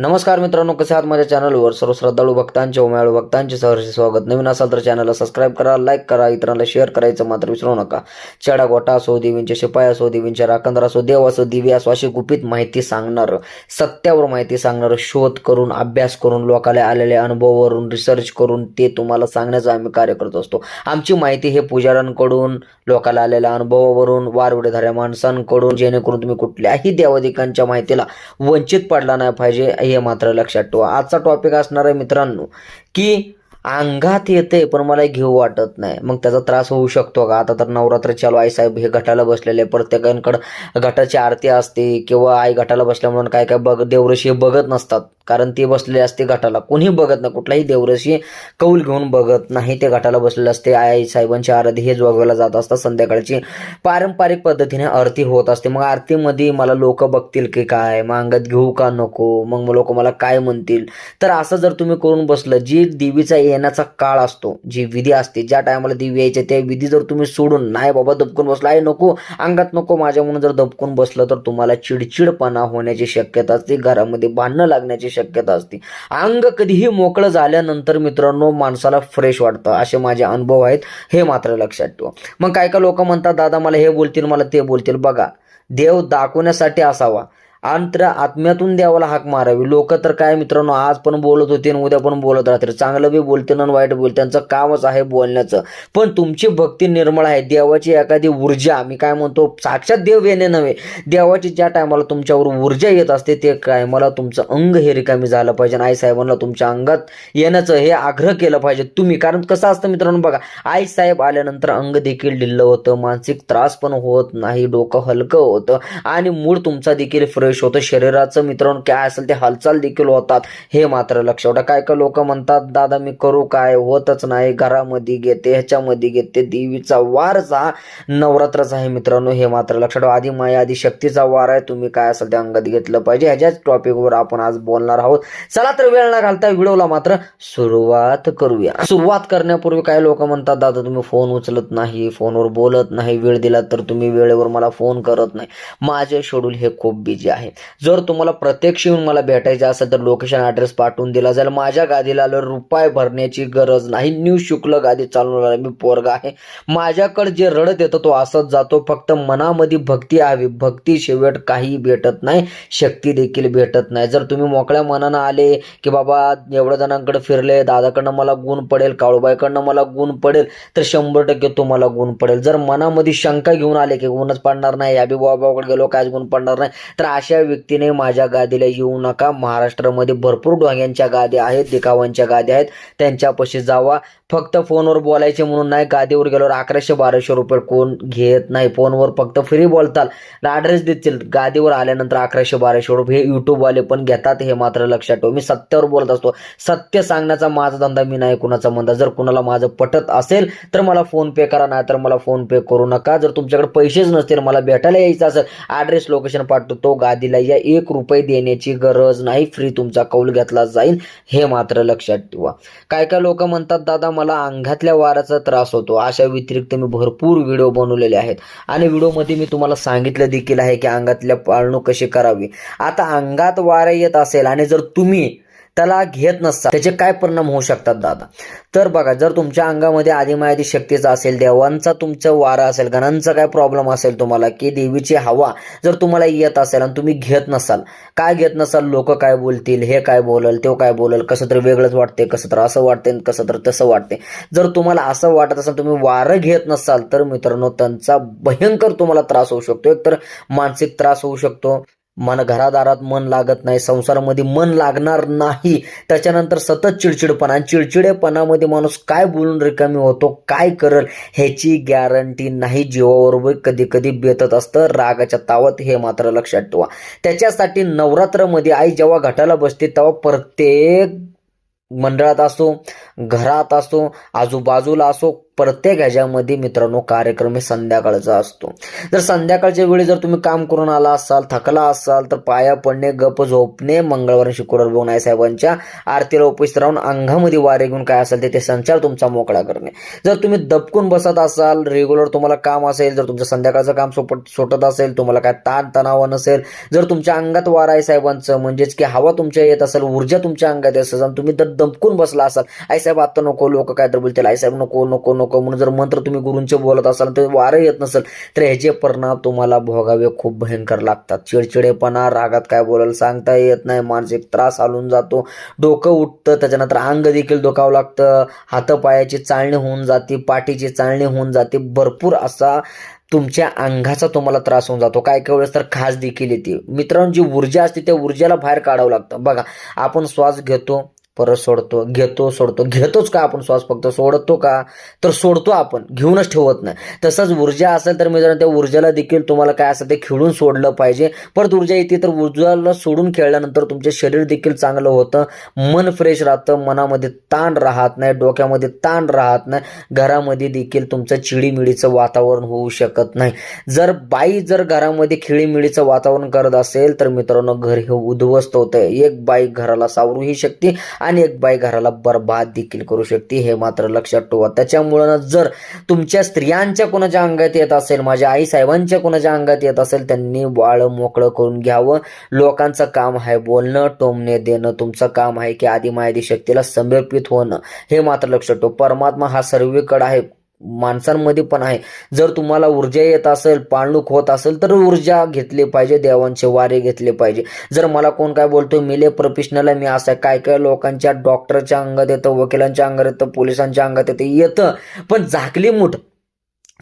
नमस्कार मित्रांनो कसे आहात माझ्या चॅनलवर? सर्व श्रद्धाळू भक्तांचे उमाळू भक्तांचे सहर्ष स्वागत. नवीन असाल तर चॅनलला सबस्क्राईब करा लाईक करा इतरांना शेअर करायचं मात्र विसरू नका. चेडा गोटा असो देवींचे शिपाई असो देवींचे राखंदर असो देव असो दिवी असो अशी गुपित माहिती सांगणार सत्यावर माहिती सांगणार शोध करून अभ्यास करून लोकाला आलेल्या अनुभवावरून रिसर्च करून ते तुम्हाला सांगण्याचं आम्ही कार्य करत असतो. आमची माहिती हे पुजाऱ्यांकडून लोकाला आलेल्या अनुभवावरून वारवडेधाऱ्या माणसांकडून जेणेकरून तुम्ही कुठल्याही देवाधिकांच्या माहितीला वंचित पडला नाही पाहिजे. हे मात्र लक्षात ठेवा. आजचा टॉपिक असणार आहे मित्रांनो की अंगात येते पण मला घेऊ वाटत नाही. मग त्याचा त्रास होऊ शकतो का? आता तर नवरात्र चालू आई साहेब. हे घटाला बसलेले प्रत्येकांकडं घटाची आरती असते किंवा आई घटाला बसल्यामुळे काय काय बघ देवरशी बघत नसतात. कारण ते बसलेले असते घटाला. कोणी बघत नाही. कुठलाही देवरशी कौल घेऊन बघत नाही. ते घटाला बसलेले असते. आई साहेबांची आरती हे जोगवायला जात असतात. संध्याकाळची पारंपरिक पद्धतीने आरती होत असते. मग आरतीमध्ये मला लोक बघतील की काय? मग अंगात घेऊ का नको? मग लोक मला काय म्हणतील? तर असं जर तुम्ही करून बसलं जी देवीचा येण्याचा काळ असतो. जी विधी असते ज्या टायमाला देवी यायच्या त्या विधी जर तुम्ही सोडून नाही बाबा दबकून बसला. आहे नको अंगात नको माझ्या म्हणून जर दबकून बसलं तर तुम्हाला चिडचिडपणा होण्याची शक्यता असते. घरामध्ये भांडणं लागण्याची शक्यता असते. अंग कधीही मोकळं झाल्यानंतर मित्रांनो माणसाला फ्रेश वाटतं. असे माझे अनुभव आहेत. हे मात्र लक्षात ठेवा. मग काय काय लोक म्हणतात दादा मला हे बोलतील मला ते बोलतील. बघा देव दाखवण्यासाठी असावा. अंतर आत्म्यातून देवाला हाक मारावी. लोक तर काय मित्रांनो आज पण बोलत होते आणि उद्या पण बोलत राहतील. चांगलं बी बोलते ना वाईट बोलते त्यांचं कामच आहे बोलण्याचं. पण तुमची भक्ती निर्मळ आहे. देवाची एखादी ऊर्जा मी काय म्हणतो साक्षात देव येणे नव्हे. देवाची ज्या टायमाला तुमच्यावर ऊर्जा येत असते ते काय मला तुमचं अंग हे रिकामी झालं पाहिजे. आणि आई साहेबांना तुमच्या अंगात येण्याचं हे आग्रह केलं पाहिजे तुम्ही. कारण कसं असतं मित्रांनो बघा आई साहेब आल्यानंतर अंग देखील ढिल्लं होतं मानसिक त्रास पण होत नाही डोकं हलकं होतं आणि मूड तुमचा देखील फ्रेश होतं. शरीराचं मित्रांनो काय असेल ते हालचाल देखील होतात. हे मात्र लक्षात ठेवा. काय काय लोक म्हणतात दादा मी करू काय? होतच नाही. घरामध्ये घेते ह्याच्यामध्ये घेते. देवीचा वारचा नवरात्राचा आहे मित्रांनो हे मात्र लक्षात ठेवा. आधी माया आधी शक्तीचा वार आहे. तुम्ही काय असेल ते अंगात घेतलं पाहिजे. ह्याच्याच टॉपिकवर आपण आज बोलणार आहोत. चला तर वेळ न घालता व्हिडिओला मात्र सुरुवात करूया. सुरुवात करण्यापूर्वी काही लोक म्हणतात दादा तुम्ही फोन उचलत नाही फोनवर बोलत नाही वेळ दिला तर तुम्ही वेळेवर मला फोन करत नाही. माझे शेड्यूल हे खूप बिझी आहे. जर तुम्हाला प्रत्यक्ष येऊन मला भेटायचे असेल तर लोकेशन ॲड्रेस पाठवून दिला जाईल. माझ्या गादीला रुपये भरण्याची गरज नाही. न्यू शुक्ल गादी चालवणारा मी पोरगा आहे. माझ्याकडे जे रडत येतं तो असंच जातो. फक्त मनामध्ये भक्ती हवी भक्ती शेवट काही भेटत नाही. शक्ती देखील भेटत नाही. जर तुम्ही मोकळ्या मनानं आले की बाबा एवढ्या जणांकडे फिरले दादाकडनं मला गुण पडेल काळूबाईकडनं मला गुण पडेल तर शंभर टक्के तुम्हाला गुण पडेल. जर मनामध्ये शंका घेऊन आले की गुणच पडणार नाही या बी बाबाकडे गेलो काय गुण पडणार नाही तर अशा व्यक्तीने माझ्या गादीला येऊ नका. महाराष्ट्रामध्ये भरपूर डोंग्यांच्या गाद्या आहेत दिखावांच्या गाद्या आहेत. त्यांच्यापाशी जावा. फक्त फोनवर बोलायचे म्हणून नाही. गादीवर गेल्यावर अकराशे बाराशे रुपये कोण घेत नाही. फोनवर फक्त फ्री बोलताल. ॲड्रेस देतील. गादीवर आल्यानंतर अकराशे बाराशे रुपये हे यूट्यूबवाले पण घेतात. हे मात्र लक्षात ठेव. मी सत्यावर बोलत असतो. सत्य सांगण्याचा माझा धंदा मी नाही कुणाचा म्हणता जर कुणाला माझं पटत असेल तर मला फोन पे करा. नाही तर मला फोन पे करू नका. जर तुमच्याकडे पैसेच नसतील मला भेटायला यायचं असेल ॲड्रेस लोकेशन पाठवतो. गादीला या एक रुपये देण्याची गरज नाही. फ्री तुमचा कौल घेतला जाईल. हे मात्र लक्षात ठेवा. काय काय लोक म्हणतात दादा मला अंगातल्या वाराचा त्रास होतो. अशा व्यतिरिक्त मी भरपूर व्हिडिओ बनवलेले आहेत. आणि व्हिडिओमध्ये मी तुम्हाला सांगितलं देखील आहे की अंगातल्या पाळणूक कशी करावी. आता अंगात वारा येत असेल आणि जर तुम्ही त्याला घेत नसता त्याचे काय परिणाम होऊ शकतात दादा? तर बघा जर तुमच्या अंगामध्ये आदिमायादी शक्तीचा असेल देवांचा तुमचं वारा असेल घणांचा काय प्रॉब्लेम असेल तुम्हाला की देवीची हवा जर तुम्हाला येत असेल आणि तुम्ही घेत नसाल काय घेत नसाल लोक काय बोलतील हे काय बोलल तो काय बोलल कसं तर वेगळंच वाटते कसं तर असं वाटते कसं तर तसं वाटते जर तुम्हाला असं वाटत असेल तुम्ही वारं घेत नसाल तर मित्रांनो त्यांचा भयंकर तुम्हाला त्रास होऊ शकतो. एक तर मानसिक त्रास होऊ शकतो मन घरादारात मन लागत नाही संसारामध्ये मन लागणार नाही. त्याच्यानंतर सतत चिडचिडपणा आणि चिडचिडेपणामध्ये माणूस काय बोलून रिकामी होतो काय करल ह्याची गॅरंटी नाही. जीवाबरोबर कधी कधी बेतत असतं रागाच्या तावत हे मात्र लक्षात ठेवा. त्याच्यासाठी नवरात्रमध्ये आई जेव्हा घटाला बसते तेव्हा प्रत्येक मंडळात असो घरात असो आजूबाजूला असो प्रत्येक ह्याच्यामध्ये मित्रांनो कार्यक्रम हे संध्याकाळचा असतो. जर संध्याकाळच्या वेळी जर तुम्ही काम करून आला असाल थकला असाल तर पाया पडणे गप झोपणे मंगळवार शुक्रवार बघून आई साहेबांच्या आरतीला उपस्थित राहून अंगामध्ये वारे घेऊन काय असेल ते ते संचार तुमचा मोकळा करणे. जर तुम्ही दबकून बसत असाल रेग्युलर तुम्हाला काम असेल जर तुमचं संध्याकाळचं काम सोपट सुटत असेल तुम्हाला काय ताण तणाव नसेल जर तुमच्या अंगात वारा आहे साहेबांचं म्हणजेच की हवा तुमच्या येत असेल ऊर्जा तुमच्या अंगात येत असेल तुम्ही जर दमकून बसला असाल आई साहेब आता नको लोक काय तर बोलतील आई साहेब नको नको नको म्हणून जर मंत्र तुम्ही गुरूंचे बोलत असाल तर वारं येत नसेल तर ह्याचे परिणाम तुम्हाला भोगावे खूप भयंकर लागतात. चिडचिडेपणा रागात काय बोलायला सांगता येत नाही मानसिक त्रास हालून जातो. डोकं उठतं त्याच्यानंतर अंग देखील दुखावं लागतं. हातपायाची चाळणी होऊन जाते पाठीची चाळणी होऊन जाते. भरपूर असा तुमच्या अंगाचा तुम्हाला त्रास होऊन जातो. काय काय वेळेस तर खास देखील येते. मित्रांनो जी ऊर्जा असते त्या ऊर्जेला बाहेर काढावं लागतं. बघा आपण श्वास घेतो परत सोडतो घेतो सोडतो. घेतोच का आपण श्वास फक्त? सोडतो का? तर सोडतो आपण. घेऊनच ठेवत नाही. तसंच ऊर्जा असेल तर मित्रांनो त्या ऊर्जेला देखील तुम्हाला काय असेल ते खेळून सोडलं पाहिजे. परत ऊर्जा येते तर ऊर्जाला सोडून खेळल्यानंतर तुमचे शरीर देखील चांगलं होतं. मन फ्रेश राहतं. मनामध्ये ताण राहत नाही. डोक्यामध्ये ताण राहत नाही. घरामध्ये देखील तुमचं चिडीमिडीचं वातावरण होऊ शकत नाही. जर बाई जर घरामध्ये खिळीमिळीचं वातावरण करत असेल तर मित्रांनो घर हे उद्ध्वस्त होतं एक बाई घराला सावरूही शकते आणि एक बाई घराला बर्बाद देखील करू शकते हे मात्र लक्षात ठेवा. त्याच्यामुळं जर तुमच्या स्त्रियांच्या कोणाच्या अंगात येत असेल माझ्या आई साहेबांच्या कोणाच्या अंगात येत असेल त्यांनी वाळ मोकळं करून घ्यावं. लोकांचं काम आहे बोलणं टोमणे देणं. तुमचं काम आहे की आधी मायादी शक्तीला समर्पित होणं. हे मात्र लक्षात ठेव. परमात्मा हा सर्वीकडे आहे. माणसांमध्ये पण आहे. जर तुम्हाला ऊर्जा येत असेल पाणलूक होत असेल तर ऊर्जा घेतली पाहिजे देवांचे वारे घेतले पाहिजे. जर मला कोण काय बोलतो मिले प्रोफेशनल मी असं आहे. काय काय लोकांच्या डॉक्टरच्या अंगात येतं वकिलांच्या अंगात येतं पोलिसांच्या अंगात येतं येतं. पण झाकली मूठ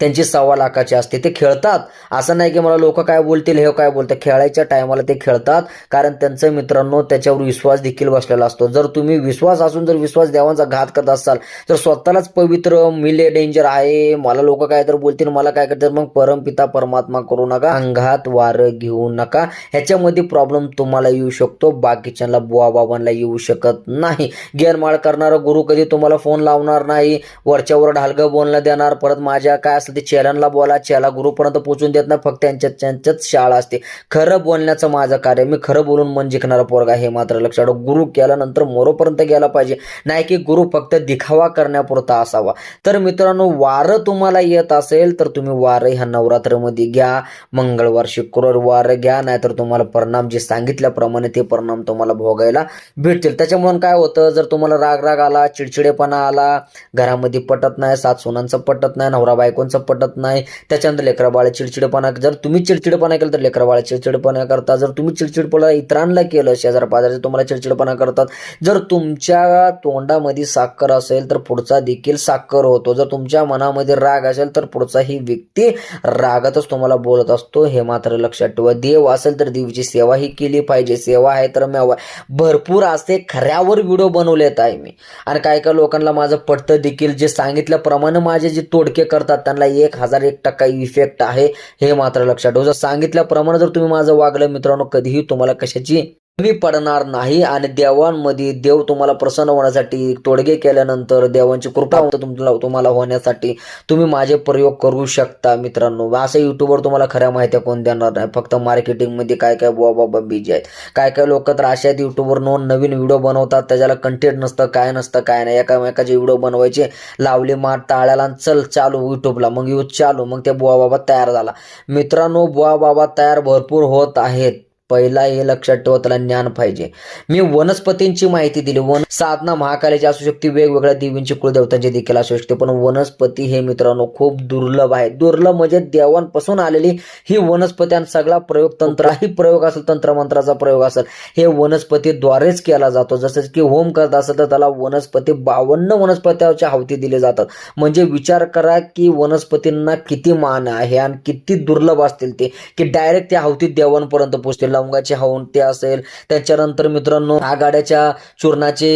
त्यांची सव्वा लाखाची असते. ते खेळतात. असं नाही की मला लोक काय बोलतील हे काय बोलतात. खेळायच्या टायमाला ते खेळतात. कारण त्यांचं मित्रांनो त्याच्यावर विश्वास देखील बसलेला असतो. जर तुम्ही विश्वास असून जर विश्वास देवांचा घात करत असाल तर स्वतःलाच पवित्र मिले डेंजर आहे मला लोक काय तर बोलतील मला काय करतात मग परमपिता परमात्मा करू नका. अंगात वारं घेऊ नका. ह्याच्यामध्ये प्रॉब्लेम तुम्हाला येऊ शकतो. बाकीच्यांना बुवा बाबांना येऊ शकत नाही. गेरमाळ करणारा गुरु कधी तुम्हाला फोन लावणार नाही. वरच्यावर ढालगं बोलणं देणार परत माझ्या काय असेल ते चेलांना बोला चेला गुरुपर्यंत पोहोचून देत नाही फक्त त्यांच्यात त्यांच्याच शाळा असते. खरं बोलण्याचं माझं कार्य मी खरं बोलून मन जिंकणारा पोरगा हे मात्र लक्षात गुरु केल्यानंतर मोरोपर्यंत गेला पाहिजे. नाही की गुरु फक्त दिखावा करण्यापुरता असावा. तर मित्रांनो वारं तुम्हाला येत असेल तर तुम्ही वारं ह्या नवरात्रमध्ये घ्या. मंगळवार शुक्रवार वारं घ्या नाहीतर तुम्हाला परिणाम जे सांगितल्याप्रमाणे ते परिणाम तुम्हाला भोगायला भेटतील. त्याच्यामुळे काय होतं जर तुम्हाला राग राग आला चिडचिडेपणा आला घरामध्ये पटत नाही सात सोनांचं पटत नाही नवरा बायकोंचं पटत नाही. त्याच्यानंतर लेकरंबाळ चिडचिडेपणा जर तुम्ही चिडचिडेपणा केलं तर लेकरा बाळ चिडचिडेपणा करता जर तुम्ही चिडचिडपणा इतरांना केलं शेजार पाजारचे तुम्हाला चिडचिडपणा करतात जर तुमच्या तोंडामध्ये साखर असेल तर पुढचा देखील साखर होतो. जर तुमच्या मनामध्ये राग असेल तर पुढचाही व्यक्ती रागातच तुम्हाला बोलत असतो. हे मात्र लक्षात ठेवा. देव असेल तर देवीची सेवा ही केली पाहिजे. सेवा आहे तर मेवा. भरपूर असे खऱ्यावर व्हिडिओ बनवलेत आहे मी. आणि काय काय लोकांना माझं पटतं देखील. जे सांगितल्याप्रमाणे माझे जे तोडके करतात त्यांना एक हजार एक टक्का इफेक्ट आहे हे मात्र लक्षात ठेवा. सांगितल्याप्रमाणे जर तुम्ही माझं वागलं मित्रांनो कधीही तुम्हाला कशाची कमी पडणार नाही आणि देवांमध्ये देव तुम्हाला प्रसन्न होण्यासाठी तोडगे केल्यानंतर देवांची कृपा तुम्हाला तुम्हाला होण्यासाठी तुम्ही माझे प्रयोग करू शकता मित्रांनो. असं युट्यूबवर तुम्हाला खऱ्या माहित्या कोण देणार नाही. फक्त मार्केटिंगमध्ये काय काय बुवा बाबा बिजी आहेत. काय काय लोक तर अशा आहेत युट्यूबवर नोन नवीन व्हिडिओ बनवतात त्याच्याला कंटेंट नसतं काय नसतं काय नाही. एकामेकाचे व्हिडिओ बनवायचे लावले मार टाळ्याला आणि चल चालू युट्यूबला मग यूज चालू. मग ते बुवा बाबा तयार झाला. मित्रांनो बुवा बाबा तयार भरपूर होत आहेत. पहिला हे लक्षात ठेवा त्याला ज्ञान पाहिजे. मी वनस्पतींची माहिती दिली. वन साधना महाकालीची असू शकते वेगवेगळ्या देवींची कुलदेवतांची देखील असू शकते पण वनस्पती हे मित्रांनो खूप दुर्लभ आहे. दुर्लभ म्हणजे देवांपासून आलेली ही वनस्पती आणि सगळा प्रयोग तंत्राही प्रयोग असेल तंत्रमंत्राचा प्रयोग असेल हे वनस्पतीद्वारेच केला जातो. जसं की होम करत असेल तर त्याला वनस्पती बावन्न वनस्पत्याच्या हावती दिले जातात. म्हणजे विचार करा की वनस्पतींना किती मान आहे आणि किती दुर्लभ असतील ते की डायरेक्ट त्या हावतीत देवांपर्यंत पोचतील लवंगाची हवती असेल त्याच्यानंतर मित्रांनो आगाड्याच्या चूर्णाची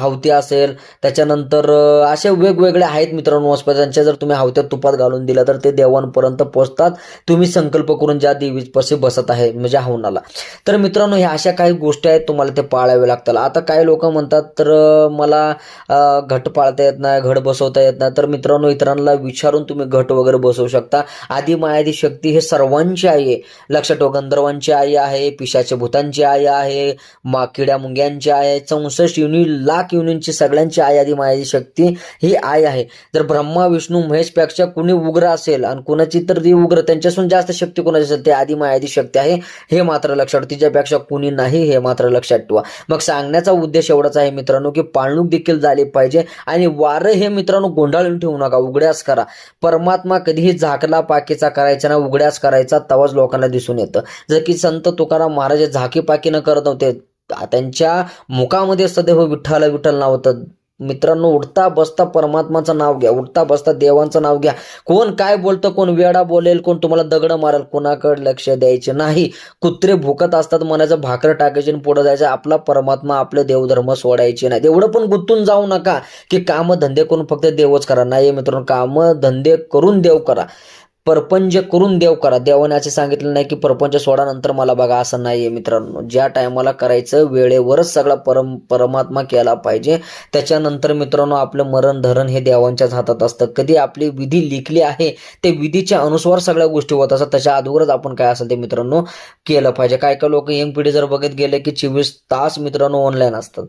हवती असेल त्याच्यानंतर असे वेगवेगळे आहेत मित्रांनो वनस्पती जर तुम्ही हवत्यात तुपात घालून दिल्या तर ते देवांपर्यंत पोहोचतात तुम्ही संकल्प करून ज्या देवीपाशी बसत आहे म्हणजे हवनाला तर मित्रांनो ह्या अशा काही गोष्टी आहेत तुम्हाला ते पाळावे लागतात आता काही लोक म्हणतात तर मला घट पाळता येत नाही घट बसवता येत नाही. तर मित्रांनो इतरांना विचारून तुम्ही घट वगैरे बसवू शकता. आधी मायादी शक्ती हे सर्वांची आई आहे. लक्षात ठेवा गंधर्वांची आई आहे पिशाच्या भूतांची आई आहे मा किड्या मुंग्यांची आहे चौसष्ट युनी लाख युनींची सगळ्यांची आई आदी मायादी शक्ती ही आई आहे. जर ब्रह्मा विष्णू महेशपेक्षा कुणी उग्र असेल आणि कुणाची तर ती उग्र त्यांच्यासून जास्त शक्ती कोणाची असेल ते आदी मायादी शक्ती आहे हे मात्र लक्षात तिच्यापेक्षा कुणी नाही हे मात्र लक्षात ठेवा. मग सांगण्याचा उद्देश एवढाच आहे मित्रांनो की पाळणूक देखील झाली पाहिजे आणि वारं हे मित्रांनो गोंधळून ठेवू नका उघड्यास करा. परमात्मा कधीही झाकला पाकीचा करायचा ना उघड्यास करायचा तवाच लोकांना दिसून येतं. जर की संत तुकाराम महाराज झाकीपाकी न करत नव्हते. त्यांच्या मुखामध्ये सदैव विठ्ठल विठ्ठल नाव होतं. मित्रांनो उठता बसता परमात्माचं नाव घ्या. उठता बसता देवांचं नाव घ्या. कोण काय बोलतं कोण वेडा बोलेल कोण तुम्हाला दगड मारेल कोणाकडे लक्ष द्यायचे नाही. कुत्रे भुकत असतात मनाचं भाकर टाकायचे आणि पुढे जायचं. आपला परमात्मा आपले देवधर्म सोडायचे नाही एवढं पण गुंतून जाऊ नका की काम धंदे करून फक्त देवच करा. नाही मित्रांनो कामं धंदे करून देव करा. परपंच करून देव करा. देवाने असे सांगितलं नाही की परपंच सोडानंतर मला बघा असं नाही आहे मित्रांनो. ज्या टायमाला करायचं वेळेवरच सगळा परम परमात्मा केला पाहिजे. त्याच्यानंतर मित्रांनो आपलं मरण धरण हे देवांच्याच हातात असतं. कधी आपली विधी लिखली आहे ते विधीच्या अनुसार सगळ्या गोष्टी होत असतात. त्याच्या अगोदरच आपण काय असेल ते मित्रांनो केलं पाहिजे. काय काय लोक यंग पिढी जर बघत गेले की चोवीस तास मित्रांनो ऑनलाईन असतात.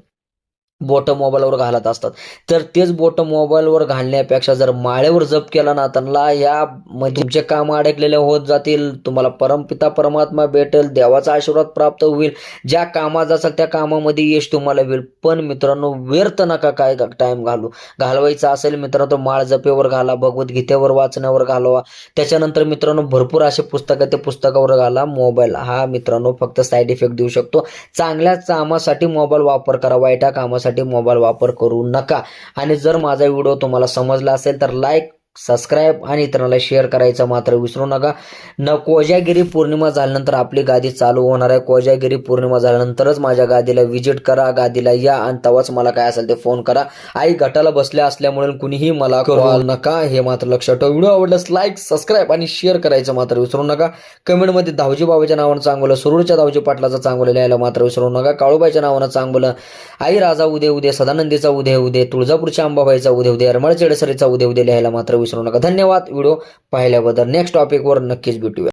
बोटं मोबाईलवर घालत असतात. तर तेच बोटं मोबाईलवर घालण्यापेक्षा जर माळेवर जप केला ना त्यांना या म्हणजे तुमचे काम अडकलेले होत जातील. तुम्हाला परमपिता परमात्मा भेटेल देवाचा आशीर्वाद प्राप्त होईल. ज्या कामात असेल त्या कामामध्ये यश तुम्हाला होईल पण मित्रांनो व्यर्थ नका काय टाइम घालू. घालवायचा असेल मित्रांनो माळ जपेवर घाला भगवद्गीतेवर वाचण्यावर घालवा. त्याच्यानंतर मित्रांनो भरपूर असे पुस्तकं ते पुस्तकावर घाला. मोबाईल हा मित्रांनो फक्त साईड इफेक्ट देऊ शकतो. चांगल्या कामासाठी मोबाईल वापर करा वाईटा कामासाठी मोबाईल वापर करू नका. आणि जर माझा व्हिडिओ तुम्हाला समजला असेल तर लाईक सबस्क्राईब आणि इतरांना शेअर करायचं मात्र विसरू नका. न कोजागिरी पौर्णिमा झाल्यानंतर आपली गादी चालू होणार आहे. कोजागिरी पौर्णिमा झाल्यानंतरच माझ्या गादीला व्हिजिट करा. गादीला या आणि तेव्हाच मला काय असेल ते फोन करा. आई गटाला बसल्या असल्यामुळे कुणीही मला कॉल नका. हे मात्र लक्षात ठेवा. व्हिडिओ आवडल्यास लाईक सबस्क्राईब आणि शेअर करायचं मात्र विसरू नका. कमेंटमध्ये धावजी बाबाच्या नावानं चांगलं सुरूरच्या धावजी पाटलाचं चांगलं लिहायला मात्र विसरू नका. काळूबाईच्या नावानं चांगलं आई राजा उदे उदे सदानंदीचा उदे उदे तुळजापूरच्या अंबाबाईचा उदे उदे अरमळ चेडसरीचा उदे उदे लिहायला मात्र विसरू नका. धन्यवाद. व्हिडिओ पाहिल्याबद्दल नेक्स्ट टॉपिकवर नक्कीच भेटूया.